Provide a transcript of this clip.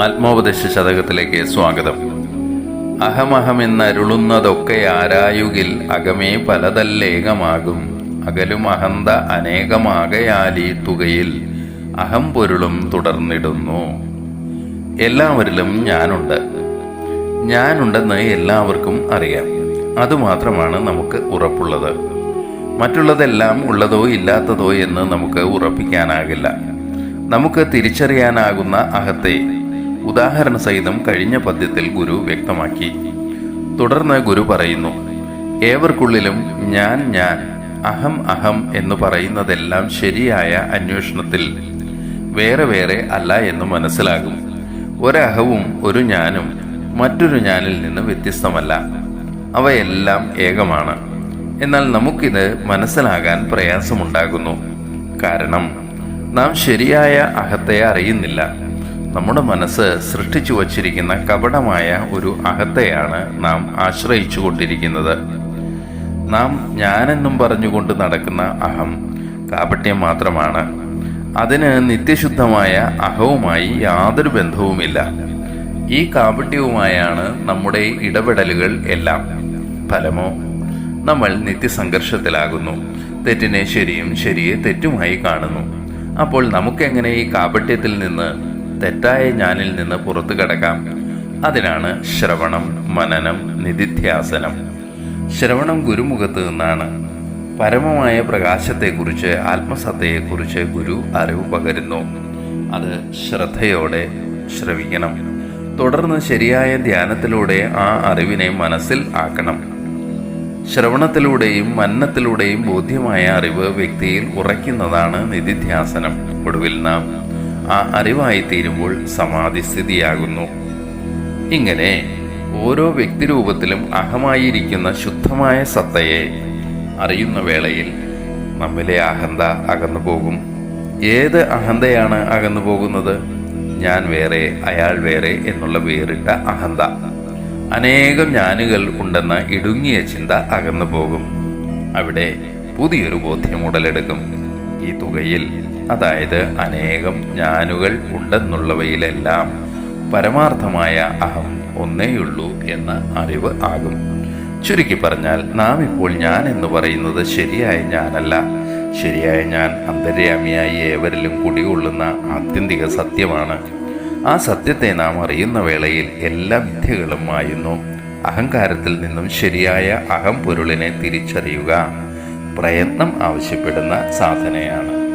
ആത്മോപദേശ ശതകത്തിലേക്ക് സ്വാഗതം. അഹമഹം എന്നരുളുന്നതൊക്കെ ആരായുകിൽ അകമേ പലതല്ലേകമാകും അകലും അഹന്ത അനേകമാകയാലീ തുകയിൽ അഹം പൊരുളും തുടർന്നിടുന്നു. എല്ലാവരിലും ഞാനുണ്ട്. ഞാനുണ്ടെന്ന് എല്ലാവർക്കും അറിയാം. അതുമാത്രമാണ് നമുക്ക് ഉറപ്പുള്ളത്. മറ്റുള്ളതെല്ലാം ഉള്ളതോ ഇല്ലാത്തതോ എന്ന് നമുക്ക് ഉറപ്പിക്കാനാകില്ല. നമുക്ക് തിരിച്ചറിയാനാകുന്ന അഹത്തെ ഉദാഹരണ സഹിതം കഴിഞ്ഞ പദ്യത്തിൽ ഗുരു വ്യക്തമാക്കി. തുടർന്ന് ഗുരു പറയുന്നു ഏവർക്കുള്ളിലും ഞാൻ ഞാൻ അഹം അഹം എന്ന് പറയുന്നതെല്ലാം ശരിയായ അന്വേഷണത്തിൽ വേറെ വേറെ അല്ല എന്ന് മനസ്സിലാകും. ഒരഹവും ഒരു ഞാനും മറ്റൊരു ഞാനിൽ നിന്ന് വ്യത്യസ്തമല്ല. അവയെല്ലാം ഏകമാണ്. എന്നാൽ നമുക്കിത് മനസ്സിലാകാൻ പ്രയാസമുണ്ടാകുന്നു. കാരണം നാം ശരിയായ അഹത്തെ അറിയുന്നില്ല. നമ്മുടെ മനസ്സ് സൃഷ്ടിച്ചു വച്ചിരിക്കുന്ന കപടമായ ഒരു അഹത്തെയാണ് നാം ആശ്രയിച്ചു കൊണ്ടിരിക്കുന്നത് നാം ഞാനെന്നും പറഞ്ഞുകൊണ്ട് നടക്കുന്ന അഹം കാപട്യം മാത്രമാണ്. അതിന് നിത്യശുദ്ധമായ അഹവുമായി യാതൊരു ബന്ധവുമില്ല. ഈ കാപട്യവുമായാണ് നമ്മുടെ ഇടപെടലുകൾ എല്ലാം. ഫലമോ? നമ്മൾ നിത്യസംഘർഷത്തിലാകുന്നു. തെറ്റിനെ ശരിയും ശരിയെ തെറ്റുമായി കാണുന്നു. അപ്പോൾ നമുക്കെങ്ങനെ ഈ കാപട്യത്തിൽ നിന്ന് തെറ്റായ ഞാനിൽ നിന്ന് പുറത്തു കടക്കാം. അതിനാണ് ശ്രവണം മനനം നിധിധ്യാസനം. ശ്രവണം ഗുരുമുഖത്ത് നിന്നാണ്. പരമമായ പ്രകാശത്തെക്കുറിച്ച് ആത്മസത്തയെക്കുറിച്ച് ഗുരു അറിവ് പകരുന്നു. അത് ശ്രദ്ധയോടെ ശ്രവിക്കണം. തുടർന്ന് ശരിയായ ധ്യാനത്തിലൂടെ ആ അറിവിനെ മനസ്സിൽ ആക്കണം. ശ്രവണത്തിലൂടെയും മന്നത്തിലൂടെയും ബോധ്യമായ അറിവ് വ്യക്തിയിൽ ഉറയ്ക്കുന്നതാണ് നിധിധ്യാസനം. ഒടുവിൽ നാം ആ അറിവായി തീരുമ്പോൾ സമാധിസ്ഥിതിയാകുന്നു. ഇങ്ങനെ ഓരോ വ്യക്തിരൂപത്തിലും അഹമായിരിക്കുന്ന ശുദ്ധമായ സത്തയെ അറിയുന്ന വേളയിൽ നമ്മിലെ അഹന്ത അകന്നു പോകും. ഏത് അഹന്തയാണ് അകന്നു പോകുന്നത്? ഞാൻ വേറെ അയാൾ വേറെ എന്നുള്ള വേറിട്ട അഹന്ത. അനേകം ഞാനുകൾ ഉണ്ടെന്ന ഇടുങ്ങിയ ചിന്ത അകന്നു പോകും. അവിടെ പുതിയൊരു ബോധ്യം ഉടലെടുക്കും. ഈ തുകയിൽ അതായത് അനേകം ഞാനുകൾ ഉണ്ടെന്നുള്ളവയിലെല്ലാം പരമാർത്ഥമായ അഹം ഒന്നേയുള്ളൂ എന്ന അറിവ് ആകും. ചുരുക്കി പറഞ്ഞാൽ നാം ഇപ്പോൾ ഞാൻ എന്ന് പറയുന്നത് ശരിയായ ഞാനല്ല. ശരിയായ ഞാൻ അന്തര്യാമിയായി ഏവരിലും കുടികൊള്ളുന്ന ആത്യന്തിക സത്യമാണ്. ആ സത്യത്തെ നാം അറിയുന്ന വേളയിൽ എല്ലാ വിദ്യകളും മായുന്നു. അഹങ്കാരത്തിൽ നിന്നും ശരിയായ അഹം പൊരുളിനെ തിരിച്ചറിയുക പ്രയത്നം ആവശ്യപ്പെടുന്ന സാധനയാണ്.